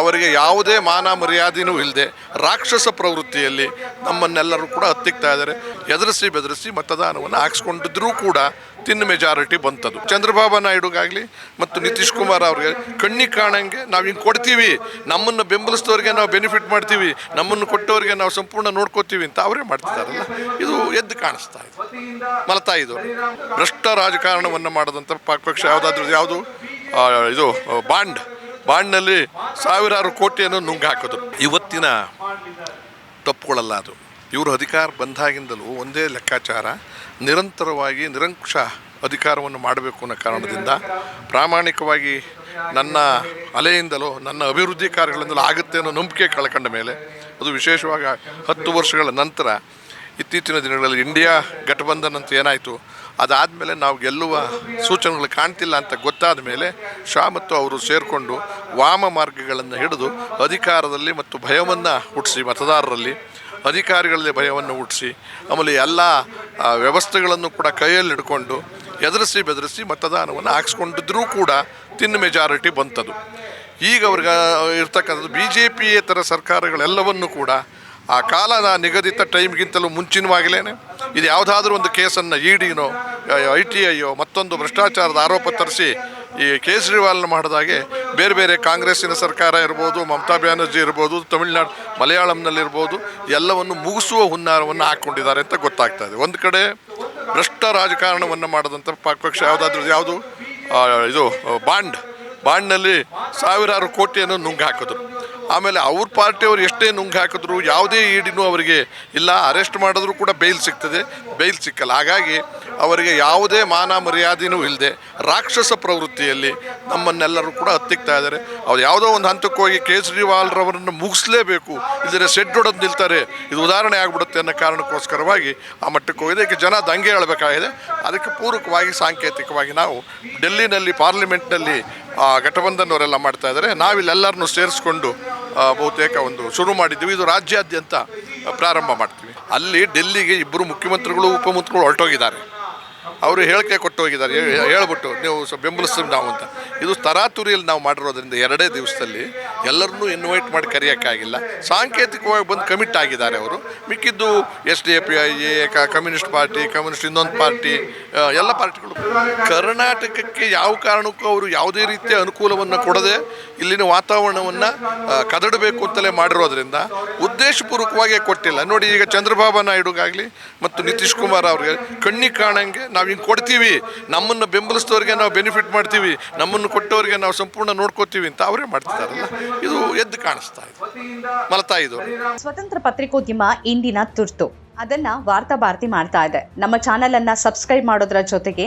ಅವರಿಗೆ ಯಾವುದೇ ಮಾನ ಮರ್ಯಾದೆಯೂ ಇಲ್ಲದೆ ರಾಕ್ಷಸ ಪ್ರವೃತ್ತಿಯಲ್ಲಿ ನಮ್ಮನ್ನೆಲ್ಲರೂ ಕೂಡ ಹತ್ತಿಕ್ತಾ ಇದ್ದಾರೆ. ಎದುರಿಸಿ ಬೆದರಿಸಿ ಮತದಾನವನ್ನು ಹಾಕ್ಸ್ಕೊಂಡಿದ್ರೂ ಕೂಡ ತಿನ್ ಮೆಜಾರಿಟಿ ಬಂತದು. ಚಂದ್ರಬಾಬು ನಾಯ್ಡುಗಾಗಲಿ ಮತ್ತು ನಿತೀಶ್ ಕುಮಾರ್ ಅವ್ರಿಗೆ ಕಣ್ಣಿಗೆ ಕಾಣಂಗೆ ನಾವು ಹಿಂಗೆ ಕೊಡ್ತೀವಿ. ನಮ್ಮನ್ನು ಬೆಂಬಲಿಸಿದವ್ರಿಗೆ ನಾವು ಬೆನಿಫಿಟ್ ಮಾಡ್ತೀವಿ. ನಮ್ಮನ್ನು ಕೊಟ್ಟವರಿಗೆ ನಾವು ಸಂಪೂರ್ಣ ನೋಡ್ಕೋತೀವಿ ಅಂತ ಅವರೇ ಮಾಡ್ತಿದ್ದಾರಲ್ಲ. ಇದು ಎದ್ದು ಕಾಣಿಸ್ತಾ ಇದೆ. ಮಲತಾ ಇದು ಭ್ರಷ್ಟ ರಾಜಕಾರಣವನ್ನು ಮಾಡಿದಂಥ ಪಕ್ಷ ಯಾವುದಾದ್ರೂ, ಯಾವುದು ಇದು ಬಾಂಡ್. ಬಾಂಡ್ನಲ್ಲಿ ಸಾವಿರಾರು ಕೋಟಿಯನ್ನು ನುಂಗು ಇವತ್ತಿನ ತಪ್ಪುಗಳಲ್ಲ ಅದು. ಇವರು ಅಧಿಕಾರ ಬಂದಾಗಿಂದಲೂ ಒಂದೇ ಲೆಕ್ಕಾಚಾರ, ನಿರಂತರವಾಗಿ ನಿರಂಕುಶ ಅಧಿಕಾರವನ್ನು ಮಾಡಬೇಕು ಅನ್ನೋ ಕಾರಣದಿಂದ ಪ್ರಾಮಾಣಿಕವಾಗಿ ನನ್ನ ಅಲೆಯಿಂದಲೋ, ನನ್ನ ಅಭಿವೃದ್ಧಿ ಕಾರ್ಯಗಳಿಂದಲೂ ಆಗುತ್ತೆ ಅನ್ನೋ ನಂಬಿಕೆ ಕಳ್ಕೊಂಡ ಮೇಲೆ, ಅದು ವಿಶೇಷವಾಗಿ ಹತ್ತು ವರ್ಷಗಳ ನಂತರ ಇತ್ತೀಚಿನ ದಿನಗಳಲ್ಲಿ ಇಂಡಿಯಾ ಗಠಬಂಧನ್ ಅಂತ ಏನಾಯಿತು ಅದಾದಮೇಲೆ ನಾವು ಗೆಲ್ಲುವ ಸೂಚನೆಗಳು ಕಾಣ್ತಿಲ್ಲ ಅಂತ ಗೊತ್ತಾದ ಮೇಲೆ ಶಾ ಮತ್ತು ಅವರು ಸೇರಿಕೊಂಡು ವಾಮ ಮಾರ್ಗಗಳನ್ನು ಹಿಡಿದು ಅಧಿಕಾರದಲ್ಲಿ ಮತ್ತು ಭಯವನ್ನು ಹುಟ್ಟಿಸಿ, ಮತದಾರರಲ್ಲಿ ಅಧಿಕಾರಿಗಳಲ್ಲಿ ಭಯವನ್ನು ಹುಟ್ಟಿಸಿ, ಆಮೇಲೆ ಎಲ್ಲ ವ್ಯವಸ್ಥೆಗಳನ್ನು ಕೂಡ ಕೈಯಲ್ಲಿ ಹಿಡ್ಕೊಂಡು ಎದುರಿಸಿ ಬೆದರಿಸಿ ಮತದಾನವನ್ನು ಹಾಕ್ಸ್ಕೊಂಡಿದ್ರೂ ಕೂಡ ತಿನ್ ಮೆಜಾರಿಟಿ ಬಂತದು. ಈಗ ಅವ್ರಿಗೆ ಇರ್ತಕ್ಕಂಥದ್ದು ಬಿ ಜೆ ಪಿಯೇತರ ಸರ್ಕಾರಗಳೆಲ್ಲವನ್ನು ಕೂಡ ಆ ಕಾಲದ ನಿಗದಿತ ಟೈಮ್ಗಿಂತಲೂ ಮುಂಚಿನವಾಗಲೇ ಇದು ಯಾವುದಾದ್ರೂ ಒಂದು ಕೇಸನ್ನು ಇ ಡಿನೋ ಐ ಟಿ ಐಯೋ, ಮತ್ತೊಂದು ಭ್ರಷ್ಟಾಚಾರದ ಆರೋಪ ತರಿಸಿ ಈ ಕೇಜ್ರಿವಾಲ್ನ ಮಾಡಿದಾಗೆ ಬೇರೆ ಬೇರೆ ಕಾಂಗ್ರೆಸ್ಸಿನ ಸರ್ಕಾರ ಇರ್ಬೋದು, ಮಮತಾ ಬ್ಯಾನರ್ಜಿ ಇರ್ಬೋದು, ತಮಿಳುನಾಡು, ಮಲಯಾಳಂನಲ್ಲಿರ್ಬೋದು, ಎಲ್ಲವನ್ನು ಮುಗಿಸುವ ಹುನ್ನಾರವನ್ನು ಹಾಕ್ಕೊಂಡಿದ್ದಾರೆ ಅಂತ ಗೊತ್ತಾಗ್ತಾ ಇದೆ. ಒಂದು ಕಡೆ ಭ್ರಷ್ಟ ರಾಜಕಾರಣವನ್ನು ಮಾಡಿದಂಥ ಪಕ್ಷ ಯಾವುದಾದ್ರೂ, ಯಾವುದು ಇದು, ಬಾಂಡ್, ಬಾಂಡ್ನಲ್ಲಿ ಸಾವಿರಾರು ಕೋಟಿಯನ್ನು ನುಂಗು ಹಾಕಿದ್ರು ಆಮೇಲೆ ಅವ್ರ ಪಾರ್ಟಿಯವರು ಎಷ್ಟೇ ನುಂಗು ಹಾಕಿದ್ರು ಯಾವುದೇ ಈಡಿನೂ ಅವರಿಗೆ ಇಲ್ಲ, ಅರೆಸ್ಟ್ ಮಾಡಿದ್ರು ಕೂಡ ಬೇಲ್ ಸಿಗ್ತದೆ ಬೇಲ್ ಸಿಕ್ಕಲ್ಲ. ಹಾಗಾಗಿ ಅವರಿಗೆ ಯಾವುದೇ ಮಾನ ಮರ್ಯಾದೆನೂ ಇಲ್ಲದೆ ರಾಕ್ಷಸ ಪ್ರವೃತ್ತಿಯಲ್ಲಿ ನಮ್ಮನ್ನೆಲ್ಲರೂ ಕೂಡ ಹತ್ತಿಕ್ತಾ ಇದ್ದಾರೆ. ಅವ್ರು ಯಾವುದೋ ಒಂದು ಹಂತಕ್ಕೆ ಹೋಗಿ ಕೇಜ್ರಿವಾಲ್ರವರನ್ನು ಮುಗಿಸ್ಲೇಬೇಕು. ಇದರ ಸೆಡ್ ಹೊಡೆದು ನಿಲ್ತಾರೆ. ಇದು ಉದಾಹರಣೆ ಆಗ್ಬಿಡುತ್ತೆ ಅನ್ನೋ ಕಾರಣಕ್ಕೋಸ್ಕರವಾಗಿ ಆ ಮಟ್ಟಕ್ಕೆ ಹೋಗಿದೆ. ಇದಕ್ಕೆ ಜನ ದಂಗೆ ಹೇಳಬೇಕಾಗಿದೆ. ಅದಕ್ಕೆ ಪೂರಕವಾಗಿ, ಸಾಂಕೇತಿಕವಾಗಿ ನಾವು ಡೆಲ್ಲಿನಲ್ಲಿ, ಪಾರ್ಲಿಮೆಂಟ್ನಲ್ಲಿ ಅವರೆಲ್ಲ ಮಾಡ್ತಾ ಇದ್ದಾರೆ. ನಾವಿಲ್ಲೆಲ್ಲರನ್ನು ಸೇರಿಸ್ಕೊಂಡು ಬಹುತೇಕ ಒಂದು ಶುರು ಮಾಡಿದ್ದೀವಿ. ಇದು ರಾಜ್ಯಾದ್ಯಂತ ಪ್ರಾರಂಭ ಮಾಡ್ತೀವಿ. ಅಲ್ಲಿ ಡೆಲ್ಲಿಗೆ ಇಬ್ಬರು ಮುಖ್ಯಮಂತ್ರಿಗಳು ಉಪಮುಖ್ಯಮಂತ್ರಿಗಳು ಹೊರಟೋಗಿದ್ದಾರೆ. ಅವರು ಹೇಳಿಕೆ ಕೊಟ್ಟು ಹೋಗಿದ್ದಾರೆ ಹೇಳಿಬಿಟ್ಟು ನೀವು ಸ ಬೆಂಬಲಿಸ್ತೀವಿ ನಾವು ಅಂತ. ಇದು ತರಾತುರಿಯಲ್ಲಿ ನಾವು ಮಾಡಿರೋದ್ರಿಂದ ಎರಡೇ ದಿವಸದಲ್ಲಿ ಎಲ್ಲರನ್ನೂ ಇನ್ವೈಟ್ ಮಾಡಿ ಕರೆಯೋಕ್ಕಾಗಿಲ್ಲ ಸಾಂಕೇತಿಕವಾಗಿ ಬಂದು ಕಮಿಟ್ ಆಗಿದ್ದಾರೆ ಅವರು. ಮಿಕ್ಕಿದ್ದು S D A P I A communist party, communist ಇನ್ನೊಂದು ಪಾರ್ಟಿ ಎಲ್ಲ ಪಾರ್ಟಿಗಳು. ಕರ್ನಾಟಕಕ್ಕೆ ಯಾವ ಕಾರಣಕ್ಕೂ ಅವರು ಯಾವುದೇ ರೀತಿಯ ಅನುಕೂಲವನ್ನು ಕೊಡದೆ ಇಲ್ಲಿನ ವಾತಾವರಣವನ್ನು ಕದಡಬೇಕು ಅಂತಲೇ ಮಾಡಿರೋದ್ರಿಂದ ಉದ್ದೇಶಪೂರ್ವಕವಾಗಿ ಕೊಟ್ಟಿಲ್ಲ. ನೋಡಿ ಈಗ ಚಂದ್ರಬಾಬು ನಾಯ್ಡುಗಾಗಲಿ ಮತ್ತು ನಿತೀಶ್ ಕುಮಾರ್ ಅವ್ರಿಗೆ ಕಣ್ಣಿ ಕಾಣಂಗೆ ನಾವು ಹಿಂಗೆ ಕೊಡ್ತೀವಿ, ನಮ್ಮನ್ನು ಬೆಂಬಲಿಸಿದವ್ರಿಗೆ ನಾವು ಬೆನಿಫಿಟ್ ಮಾಡ್ತೀವಿ, ನಮ್ಮನ್ನು ಕೊಟ್ಟವರಿಗೆ ನಾವು ಸಂಪೂರ್ಣ ನೋಡ್ಕೋತೀವಿ ಅಂತ ಅವರೇ ಮಾಡ್ತಿದ್ದಾರಲ್ಲ. ಇದು ಎದ್ದು ಕಾಣಿಸ್ತಾ ಇದೆ. ಮಲತಾ ಇದು. ಸ್ವತಂತ್ರ ಪತ್ರಿಕೋದ್ಯಮ ಇಂದಿನ ತುರ್ತು. ಅದನ್ನ ವಾರ್ತಾ ಭಾರತಿ ಮಾಡ್ತಾ ಇದೆ. ನಮ್ಮ ಚಾನೆಲ್ ಸಬ್ಸ್ಕ್ರೈಬ್ ಮಾಡೋದ್ರ ಜೊತೆಗೆ